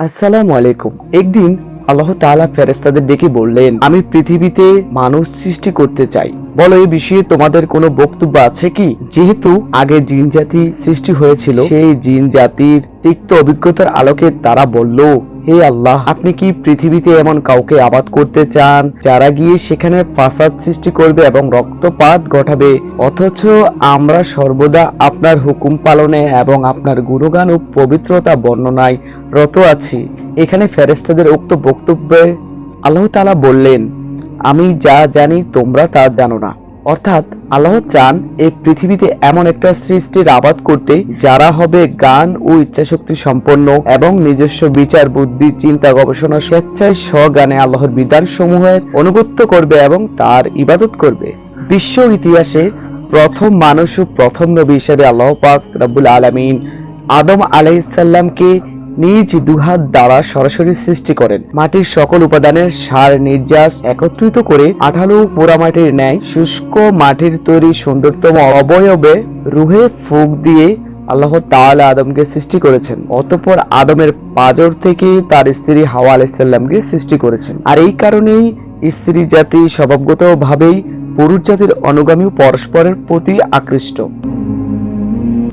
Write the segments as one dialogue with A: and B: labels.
A: আসসালামু আলাইকুম। একদিন আল্লাহ তালা ফেরেস্তাদের ডেকে বললেন, আমি পৃথিবীতে মানুষ সৃষ্টি করতে চাই। বলো এই বিষয়ে তোমাদের কোনো বক্তব্য আছে কি? যেহেতু আগে জিন জাতি সৃষ্টি হয়েছিল, সেই জিন জাতির তিক্ত অভিজ্ঞতার আলোকে তারা বলল হে আল্লাহ, আপনি কি পৃথিবীতে এমন কাউকে আবাদ করতে চান যারা গিয়ে সেখানে ফাসাদ সৃষ্টি করবে এবং রক্তপাত ঘটাবে? অথচ আমরা সর্বদা আপনার হুকুম পালনে এবং আপনার গুণগান ও পবিত্রতা বর্ণনায় রত আছি। এখানে ফেরেস্তাদের উক্ত বক্তব্যে আল্লাহ তাআলা বললেন, আমি যা জানি তোমরা তা জানো না। অর্থাৎ আল্লাহ চান এই পৃথিবীতে এমন একটা সৃষ্টির আবাদ করতে যারা হবে গান ও ইচ্ছাশক্তি সম্পন্ন এবং নিজস্ব বিচার, বুদ্ধি, চিন্তা, গবেষণা, স্বেচ্ছায় স্বগানে আল্লাহর বিধান সমূহের অনুগত্য করবে এবং তার ইবাদত করবে। বিশ্ব ইতিহাসে প্রথম মানুষ ও প্রথম নবী হিসেবে আল্লাহ পাক রব্বুল আলামিন আদম আলাইসাল্লামকে নিজ দুহাত দ্বারা সরাসরি সৃষ্টি করেন। মাটির সকল উপাদানের সার নির্যাস একত্রিত করে আঠালো পোড়ামাটির ন্যায় শুষ্ক মাটির তৈরি সুন্দরতম অবয়বে রুহে ফুক দিয়ে আল্লাহ তাআলা আদমকে সৃষ্টি করেছেন। অতঃপর আদমের পাজর থেকে তার স্ত্রী হাওয়া আলাইসাল্লামকে সৃষ্টি করেছেন। আর এই কারণেই স্ত্রী জাতি স্বভাবগতভাবেই পুরুষ জাতির অনুগামী পরস্পরের প্রতি আকৃষ্ট।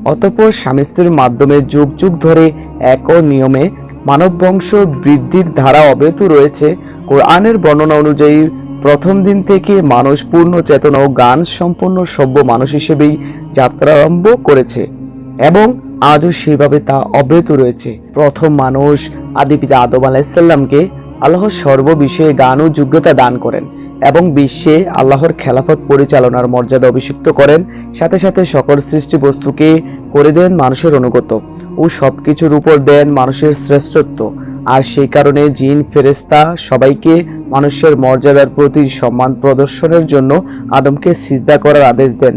A: অতঃপর স্বামী স্ত্রীর মাধ্যমে যুগ যুগ ধরে এক নিয়মে মানব বংশ বৃদ্ধির ধারা অব্যাহত রয়েছে। কোরআনের বর্ণনা অনুযায়ী, প্রথম দিন থেকে মানুষ পূর্ণ চেতনা ও গান সম্পন্ন সভ্য মানুষ হিসেবেই যাত্রা আরম্ভ করেছে এবং আজও সেভাবে তা অব্যাহত রয়েছে। প্রথম মানুষ আদি পিতা আদম আলাইসাল্লামকে আল্লাহ সর্ববিষয়ে গান ও যোগ্যতা দান করেন এবং বিশ্বে আল্লাহর খেলাফত পরিচালনার মর্যাদা অভিষিক্ত করেন। সাথে সাথে সকল সৃষ্টি বস্তুকে করে দেন মানুষের অনুগত। ও সবকিছুর উপর দেন মানুষের শ্রেষ্ঠত্ব। আর সেই কারণে জিন ফেরেস্তা সবাইকে মানুষের মর্যাদার প্রতি সম্মান প্রদর্শনের জন্য আদমকে সিজদা করার আদেশ দেন।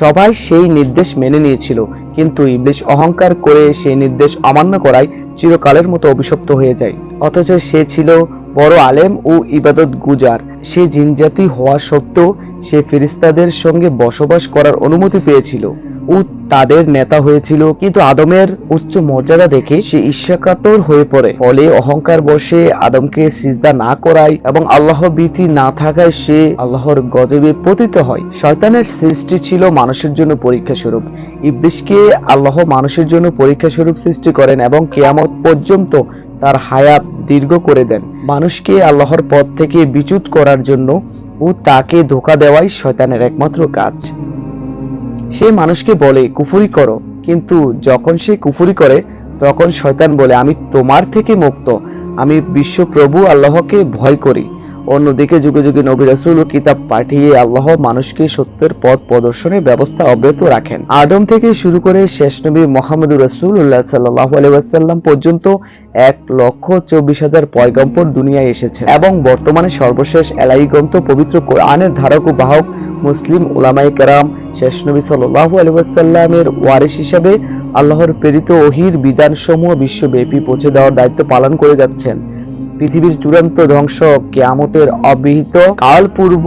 A: সবাই সেই নির্দেশ মেনে নিয়েছিল, কিন্তু ইবলিশ অহংকার করে সেই নির্দেশ অমান্য করায় চিরকালের মতো অভিশপ্ত হয়ে যায়। অথচ সে ছিল বড় আলেম ও ইবাদত গুজার। সে জিনজাতি হওয়া সত্ত্বেও সে ফেরিস্তাদের সঙ্গে বসবাস করার অনুমতি পেয়েছিল। ও তাদের নেতা হয়েছিল। কিন্তু আদমের উচ্চ মর্যাদা দেখে সে ঈর্ষাকাতর হয়ে পড়ে। ফলে অহংকার বসে আদমকে সিজদা না করায় এবং আল্লাহ ভীতি না থাকায় সে আল্লাহর গজবে পতিত হয়। শয়তানের সৃষ্টি ছিল মানুষের জন্য পরীক্ষা স্বরূপ। ইবলিশকে আল্লাহ মানুষের জন্য পরীক্ষা স্বরূপ সৃষ্টি করেন এবং কেয়ামত পর্যন্ত তার হায়াত দীর্ঘ করে দেন। মানুষকে আল্লাহর পথ থেকে বিচ্যুত করার জন্য ও তাকে ধোকা দেওয়াই শয়তানের একমাত্র কাজ। সে মানুষকে বলে, কুফুরি করো। কিন্তু যখন সে কুফুরি করে, তখন শয়তান বলে, আমি তোমার থেকে মুক্ত। আমি বিশ্বপ্রভু আল্লাহকে ভয় করি। অন্যদিকে যুগে যুগে নবী রাসূল কিতাব পাঠিয়ে আল্লাহ মানুষকে সত্যের পথ প্রদর্শনের ব্যবস্থা অব্যাহত রাখেন। আদম থেকে শুরু করে শেষ নবী মোহাম্মদ রসুল্লাহ সাল্লাহ আলাইসাল্লাম পর্যন্ত এক লক্ষ চব্বিশ হাজার পয়গম্পর দুনিয়ায় এসেছে এবং বর্তমানে সর্বশেষ এলাই গ্রন্থ পবিত্র কোরআনের ধারক ও বাহক মুসলিম ওলামাই কেরাম শেষ নবী সাল্লাহ আলহামের ওয়ারিস হিসাবে আল্লাহর প্রেরিত ওহির বিধান সমূহ বিশ্বব্যাপী পৌঁছে দেওয়ার দায়িত্ব পালন করে যাচ্ছেন। পৃথিবীর চূড়ান্ত ধ্বংস কেয়ামতের অবিহিত কাল পূর্ব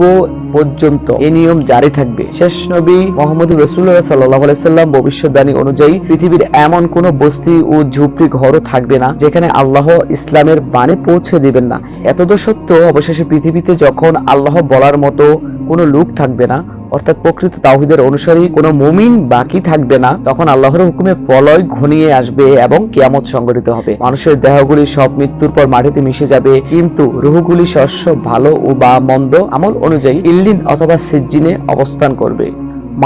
A: পর্যন্ত এই নিয়ম জারি থাকবে। শেষ নবী মোহাম্মদ রসুল্লাহ সাল্লাহ সাল্লাম ভবিষ্যৎবাণী অনুযায়ী পৃথিবীর এমন কোন বস্তি ও ঝুপড়ি ঘরও থাকবে না, যেখানে আল্লাহ ইসলামের বাণী পৌঁছে দিবেন না। এতদ সত্ত্বেও অবশেষে পৃথিবীতে যখন আল্লাহ বলার মতো কোনো লোক থাকবে না অর্থাৎ প্রকৃত তাওহিদের অনুসারী কোনো মুমিন বাকি থাকবে না, তখন আল্লাহর হুকুমে প্রলয় ঘনিয়ে আসবে এবং কিয়ামত সংগঠিত হবে। মানুষের দেহগুলি সব মৃত্যুর পর মাটিতে মিশে যাবে, কিন্তু রুহগুলি শস্য ভালো ও বা মন্দ আমল অনুযায়ী ইল্লিন অথবা সিজ্জিনে অবস্থান করবে।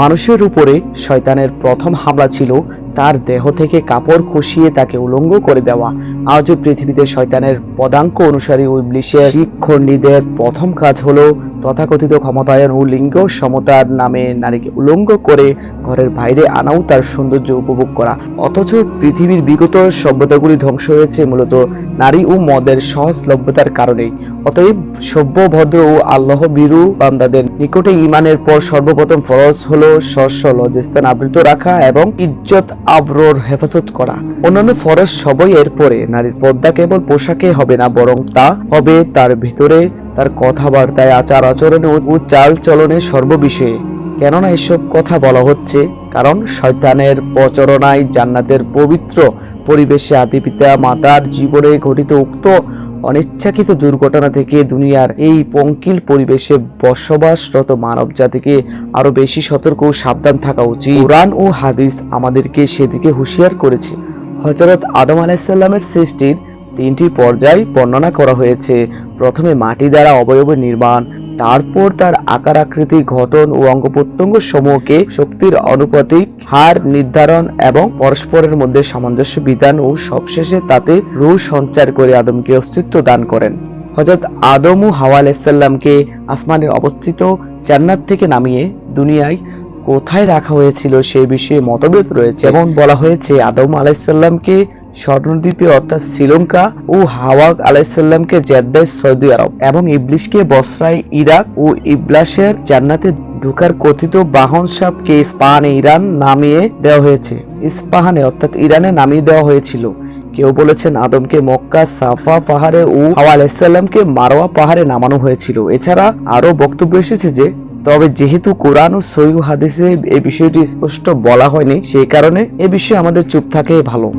A: মানুষের উপরে শয়তানের প্রথম হামলা ছিল তার দেহ থেকে কাপড় খসিয়ে তাকে উলঙ্গ করে দেওয়া। আজও পৃথিবীতে শয়তানের পদাঙ্ক অনুসারী ইবলিশের শিক্ষণীদের প্রথম কাজ হলো তথাকথিত ক্ষমতায়ন ও লিঙ্গ সমতার নামে নারীকে উলঙ্গ করে ঘরের বাইরে আনাও তার সৌন্দর্য উপভোগ করা। অথচ পৃথিবীর বিগত সভ্যতাগুলি ধ্বংস হয়েছে মূলত নারী ও মদের সহজলভ্যতার কারণেই। অতএব সভ্য, ভদ্র ও আল্লাহ বীরু বান্দাদের নিকটে ইমানের পর সর্বপ্রথম ফরজ হলো লজ্জাস্থান আবৃত রাখা এবং ইজ্জত, আবরোর হেফাজত করা। অন্যান্য ফরজ সবই এর পরে। নারীর পর্দা কেবল পোশাকে হবে না, বরং তা হবে তার ভিতরে তার কথাবার্তায়, আচার আচরণে ও চাল চলনে সর্ববিষয়ে। কেননা এসব কথা বলা হচ্ছে কারণ শয়তানের প্রচরণায় জান্নাতের পবিত্র পরিবেশে আদি পিতা মাতার জীবনে ঘটিত উক্ত অনিচ্ছাকৃত দুর্ঘটনা থেকে দুনিয়ার এই পঙ্কিল পরিবেশে বসবাসরত মানব জাতিকে আরও বেশি সতর্ক ও সাবধান থাকা উচিত। কোরআন ও হাদিস আমাদেরকে সেদিকে হুঁশিয়ার করেছে। হযরত আদম আলাইসাল্লামের সৃষ্টির তিনটি পর্যায় বর্ণনা করা হয়েছে। প্রথমে মাটি দ্বারা অবয়ব নির্মাণ তারপর তার আকার আকৃতি গঠন ও অঙ্গ প্রত্যঙ্গ সমূহকে শক্তির অনুপাতিক হার নির্ধারণ এবং পরস্পরের মধ্যে সামঞ্জস্য বিধান ও সবশেষে তাতে রূহ সঞ্চার করে আদমকে অস্তিত্ব দান করেন। হযরত আদম ও হাওয়া আলাইসাল্লামকে আসমানে অবস্থিত জান্নাত থেকে নামিয়ে দুনিয়ায় কোথায় রাখা হয়েছিল সে বিষয়ে মতভেদ রয়েছে। যেমন বলা হয়েছে, আদম আলাইসাল্লামকে স্বর্ণদ্বীপে অর্থাৎ শ্রীলঙ্কা ও হাওয়া আলাইসাল্লামকে জেদ্দায় সৌদি আরব এবং ইবলিশকে বসরায় ইরাক ও ইবলাসের জান্নাতে ঢুকার কথিত বাহন সাপকে ইস্পাহানে ইরান নামিয়ে দেওয়া হয়েছে। ইস্পাহানে অর্থাৎ ইরানে নামিয়ে দেওয়া হয়েছিল। কেউ বলেছেন আদমকে মক্কা সাফা পাহাড়ে ও হাওয়া আলাইসাল্লামকে মারোয়া পাহাড়ে নামানো হয়েছিল। এছাড়া আরও বক্তব্য এসেছে যে, তবে যেহেতু কোরআন ও সহিহ হাদিসে এই বিষয়টি স্পষ্ট বলা হয়নি সেই কারণে এ বিষয়ে আমাদের চুপ থাকাই ভালো।